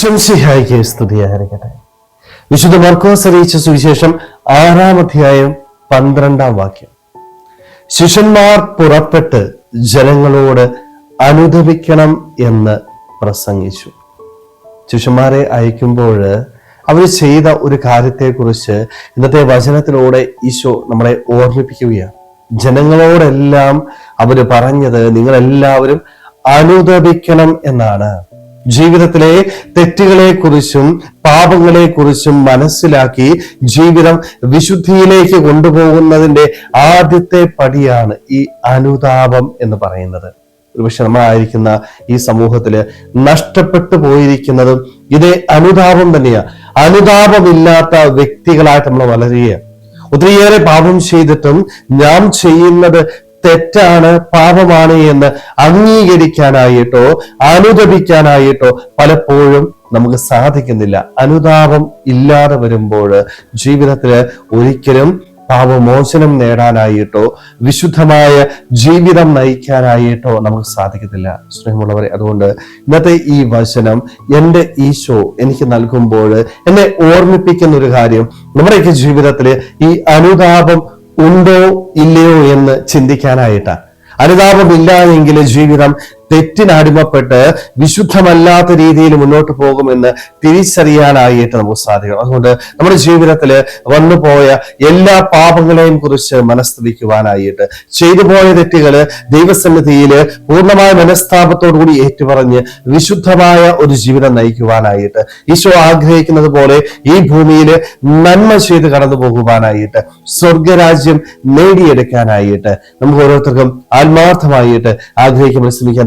ശംസിഹായിക്ക് സ്തുതിയായിരിക്കട്ടെ വിശുദ്ധ മർക്കോസ് അറിയിച്ച സുവിശേഷം ആറാം അധ്യായം പന്ത്രണ്ടാം വാക്യം. ശിഷ്യന്മാർ പുറപ്പെട്ട് ജനങ്ങളോട് അനുദപിക്കണം എന്ന് പ്രസംഗിച്ചു. ശിഷ്യന്മാരെ അയക്കുമ്പോൾ അവർ ചെയ്ത ഒരു കാര്യത്തെക്കുറിച്ച് ഇന്നത്തെ വചനത്തിലൂടെ ഈശോ നമ്മളെ ഓർമ്മിപ്പിക്കുകയാണ്. ജനങ്ങളോടെല്ലാം അവർ പറഞ്ഞത് നിങ്ങളെല്ലാവരും അനുദപിക്കണം എന്നാണ്. ജീവിതത്തിലെ തെറ്റുകളെക്കുറിച്ചും പാപങ്ങളെക്കുറിച്ചും പാപങ്ങളെ കുറിച്ചും മനസ്സിലാക്കി ജീവിതം വിശുദ്ധിയിലേക്ക് കൊണ്ടുപോകുന്നതിന്റെ ആദ്യത്തെ പടിയാണ് ഈ അനുതാപം എന്ന് പറയുന്നത്. ഒരുപക്ഷെ നമ്മളായിരിക്കുന്ന ഈ സമൂഹത്തിൽ നഷ്ടപ്പെട്ടു പോയിരിക്കുന്നതും ഇതേ അനുതാപം തന്നെയാണ് അനുതാപമില്ലാത്ത വ്യക്തികളായിട്ട് നമ്മൾ വളരുകയാണ്. ഒത്തിരിയേറെ പാപം ചെയ്തിട്ടും ഞാൻ ചെയ്യുന്നത് തെറ്റാണ് പാപമാണ് എന്ന് അംഗീകരിക്കാനായിട്ടോ അനുദപിക്കാനായിട്ടോ പലപ്പോഴും നമുക്ക് സാധിക്കുന്നില്ല. അനുതാപം ഇല്ലാതെ വരുമ്പോൾ ജീവിതത്തിൽ ഒരിക്കലും പാപമോചനം നേടാനായിട്ടോ വിശുദ്ധമായ ജീവിതം നയിക്കാനായിട്ടോ നമുക്ക് സാധിക്കത്തില്ല. സ്നേഹമുള്ളവരെ അതുകൊണ്ട് ഇന്നത്തെ ഈ വചനം എന്റെ ഈശോ എനിക്ക് നൽകുമ്പോൾ എന്നെ ഓർമ്മിപ്പിക്കുന്ന ഒരു കാര്യം നമ്മുടെയൊക്കെ ജീവിതത്തിൽ ഈ അനുതാപം ഉണ്ടോ ഇല്ലയോ എന്ന് ചിന്തിക്കാനായിട്ടാണ്. അനുതാപമില്ല എങ്കിൽ ജീവിതം തെറ്റിനടിമപ്പെട്ട് വിശുദ്ധമല്ലാത്ത രീതിയിൽ മുന്നോട്ട് പോകുമെന്ന് തിരിച്ചറിയാനായിട്ട് നമുക്ക് സാധിക്കണം. അതുകൊണ്ട് നമ്മുടെ ജീവിതത്തിൽ വന്നുപോയ എല്ലാ പാപങ്ങളെയും കുറിച്ച് മനസ്തുതിക്കുവാനായിട്ട് ചെയ്തു പോയ തെറ്റുകൾ ദൈവസന്നിധിയിൽ പൂർണമായ മനസ്താപത്തോടു കൂടി ഏറ്റുപറഞ്ഞ് വിശുദ്ധമായ ഒരു ജീവിതം നയിക്കുവാനായിട്ട് ഈശോ ആഗ്രഹിക്കുന്നത് പോലെ ഈ ഭൂമിയിൽ നന്മ ചെയ്ത് കടന്നു പോകുവാനായിട്ട് സ്വർഗരാജ്യം നേടിയെടുക്കാനായിട്ട് നമുക്ക് ഓരോരുത്തർക്കും ആത്മാർത്ഥമായിട്ട് ആഗ്രഹിക്കാൻ ശ്രമിക്കാൻ